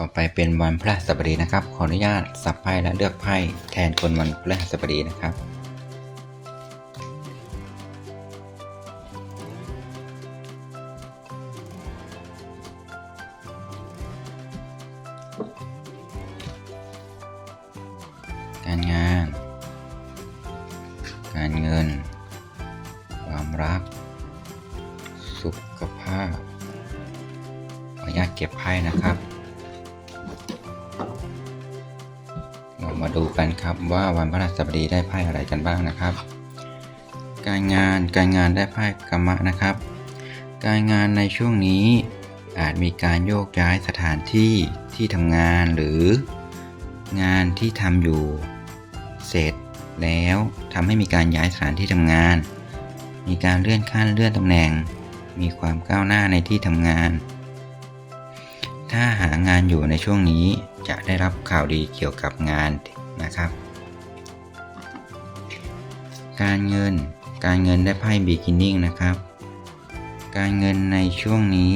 ต่อไปเป็นวันพฤหัสบดีนะครับ ขออนุญาตสับไพ่และเลือกไพ่แทนคนวันพฤหัสบดีนะครับการงาน การเงิน ความรัก สุขภาพ ขออนุญาตเก็บไพ่นะครับ มาดูกันครับว่าวันพฤหัสบดีได้ไพ่อะไรกันบ้างนะครับ การงานการงานได้ไพ่กรรมะนะครับ การงานในช่วงนี้อาจมีการโยกย้ายสถานที่ที่ทำงานหรือ งานที่ทำอยู่ เสร็จแล้วทำให้มีการย้ายสถานที่ทำงาน มีการเลื่อนขั้นเลื่อนตำแหน่ง มีความก้าวหน้าในที่ทำงาน ถ้าหางานอยู่ในช่วงนี้จะได้รับข่าวดีเกี่ยวกับงาน นะครับ การเงินการเงินได้ไพ่ beginning นะครับ การเงินในช่วงนี้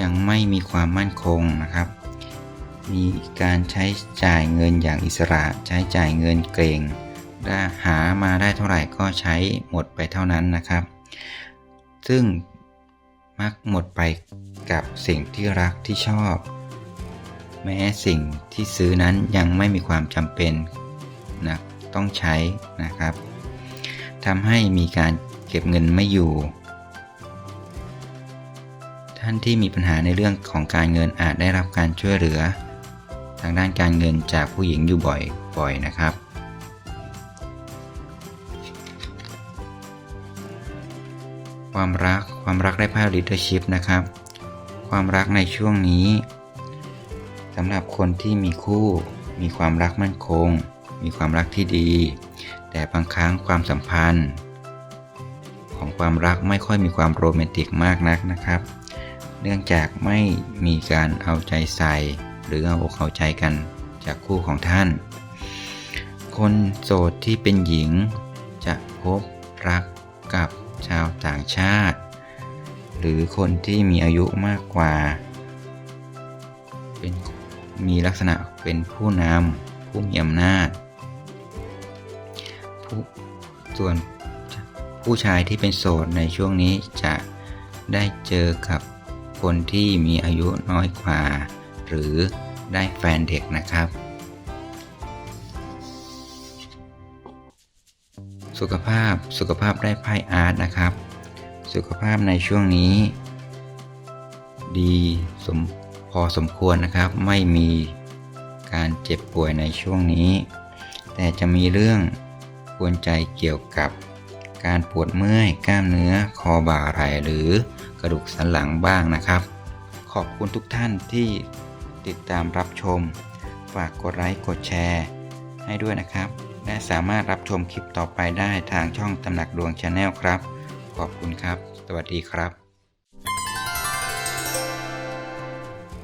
ยังไม่มีความมั่นคงนะครับ มีการใช้จ่ายเงินอย่างอิสระ ใช้จ่ายเงินเกรงได้หามาได้เท่าไหร่ก็ใช้หมดไปเท่านั้นนะครับ ซึ่งมักหมดไปกับสิ่งที่รักที่ชอบ แม้สิ่งที่ซื้อนั้นยังไม่มีความจำเป็นนะต้องใช้นะครับทำให้มีการเก็บเงินไม่อยู่ ท่านที่มีปัญหาในเรื่องของการเงินอาจได้รับการช่วยเหลือ ทางด้านการเงินจากผู้หญิงอยู่บ่อยๆนะครับ ความรักความรักได้ไพ่ leadership นะครับ ความรักในช่วงนี้ สำหรับคนที่มีคู่ มีความรักมั่นคง มีความรักที่ดี แต่บางครั้งความสัมพันธ์ ของความรักไม่ค่อยมีความโรแมนติกมากนักนะครับ เนื่องจากไม่มีการเอาใจใส่ หรือเอาอกเอาใจกันจากคู่ของท่าน คนโสดที่เป็นหญิง จะพบรักกับชาวต่างชาติ หรือคนที่มีอายุมากกว่า เป็น มีลักษณะเป็นผู้นำผู้มีอำนาจผู้ส่วนผู้ชายที่เป็นโสดในช่วงนี้จะได้เจอกับคนที่มีอายุน้อยกว่า หรือได้แฟนเด็กนะครับ สุขภาพสุขภาพได้ไพ่อาร์ตนะครับ สุขภาพในช่วงนี้ ดีสม อสมควรนะครับ ไม่มีการเจ็บป่วยในช่วงนี้ แต่จะมีเรื่องกวนใจเกี่ยวกับ การปวดเมื่อยกล้ามเนื้อคอบ่าไหล่หรือกระดูกสันหลังบ้างนะครับ ขอบคุณทุกท่านที่ติดตามรับชม ฝากกดไลค์กดแชร์ ให้ด้วยนะครับ และสามารถรับชมคลิปต่อไปได้ทางช่องตำหนักดวงชาแนลครับ ขอบคุณครับ สวัสดีครับ